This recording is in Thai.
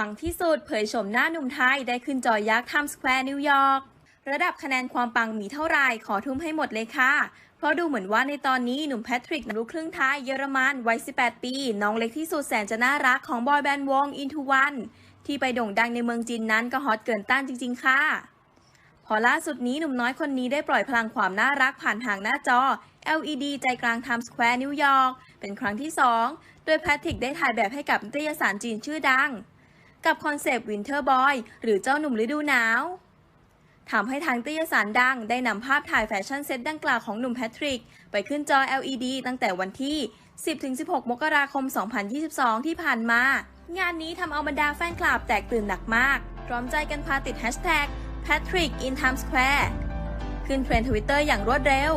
ปังที่สุด เผยโฉมหน้าหนุ่มไทยได้ขึ้นจอยักษ์ไทม์สแควร์นิวยอร์กระดับคะแนนความปังมีเท่าไรขอทุ่มให้หมดเลยค่ะ เพราะดูเหมือนว่าในตอนนี้หนุ่มแพทริกลูกครึ่งไทยเยอรมันวัย 18 ปี น้องเล็กที่สุดแสนจะน่ารักของบอยแบนด์วง Into One ที่ไปโด่งดังในเมืองจีนนั้นก็ฮอตเกินต้านจริง ๆ ค่ะ พอล่าสุดนี้หนุ่มน้อยคนนี้ได้ปล่อยพลังความน่ารักผ่านทางหน้าจอ LED ใจกลางไทม์สแควร์นิวยอร์กเป็นครั้งที่ 2 โดยแพทริกได้ถ่ายแบบให้กับนิตยสารจีนชื่อดัง กับคอนเซปต์ Winter Boy หรือเจ้าหนุ่มฤดูหนาวทำให้ทางนิตยสารดังได้นำภาพถ่ายแฟชั่นเซ็ตดังกล่าวของหนุ่มแพทริก ไปขึ้นจอ LED ตั้งแต่วันที่ 10-16 มกราคม 2022 ที่ผ่านมา งานนี้ทำเอาบรรดาแฟนคลับแตกตื่นหนักมาก พร้อมใจกันพาติดแฮชแท็ก Patrick in Times Square ขึ้นเทรนด์ทวิตเตอร์อย่างรวดเร็ว